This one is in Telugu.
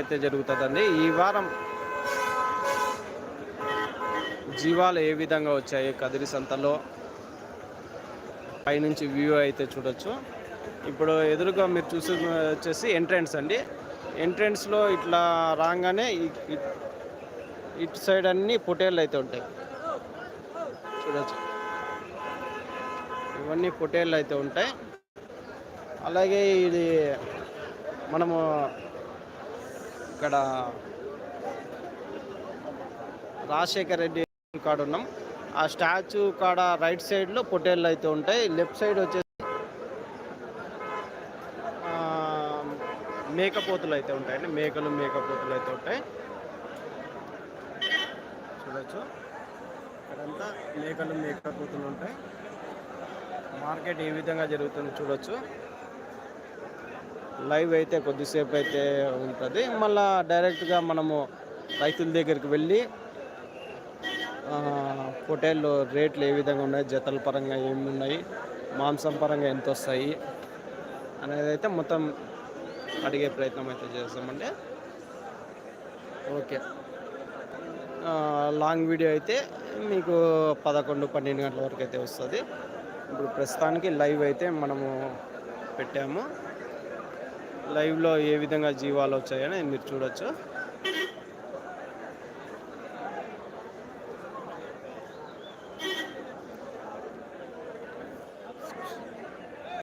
అయితే జరుగుతుందండి ఈ వారం జీవాలు ఏ విధంగా వచ్చాయి కదిరి సంతలో? పైనుంచి వ్యూ అయితే చూడొచ్చు. ఇప్పుడు ఎదురుగా మీరు చూసి వచ్చేసి ఎంట్రన్స్ అండి. ఎంట్రన్స్లో ఇట్లా రాగానే ఇటు సైడ్ అన్ని పొటేళ్ళు అయితే ఉంటాయి. చూడొచ్చు. ఇవన్నీ పొటేళ్ళు అయితే ఉంటాయి. అలాగే ఇది మనము ఇక్కడ రాజశేఖర్ రెడ్డి కాడ ఉన్నాం. ఆ స్టాచ్యూ కాడ రైట్ సైడ్లో పొటేళ్ళు అయితే ఉంటాయి. లెఫ్ట్ సైడ్ వచ్చేసి మేకపోతులు అయితే ఉంటాయండి. మేకలు మేకపోతులు అయితే ఉంటాయి. చూడొచ్చు. ఇక్కడంతా మేకలు మేకపోతులు ఉంటాయి. మార్కెట్ ఏ విధంగా జరుగుతుందో చూడొచ్చు. లైవ్ అయితే కొద్దిసేపు అయితే ఉంటుంది. మళ్ళా డైరెక్ట్గా మనము రైతుల దగ్గరికి వెళ్ళి ఆ, పొటేళ్ళు రేట్లు ఏ విధంగా ఉన్నాయి జతల పరంగా ఏమి ఉన్నాయి మాంసం పరంగా ఎంత వస్తాయి అనేది అయితే మొత్తం అడిగే ప్రయత్నం అయితే చేస్తామండి. ఓకే. లాంగ్ వీడియో అయితే మీకు పదకొండు పన్నెండు గంటల వరకు అయితే వస్తుంది. ఇప్పుడు ప్రస్తుతానికి లైవ్ అయితే మనము పెట్టాము. లైవ్లో ఏ విధంగా జీవాలు వచ్చాయని మీరు చూడొచ్చు.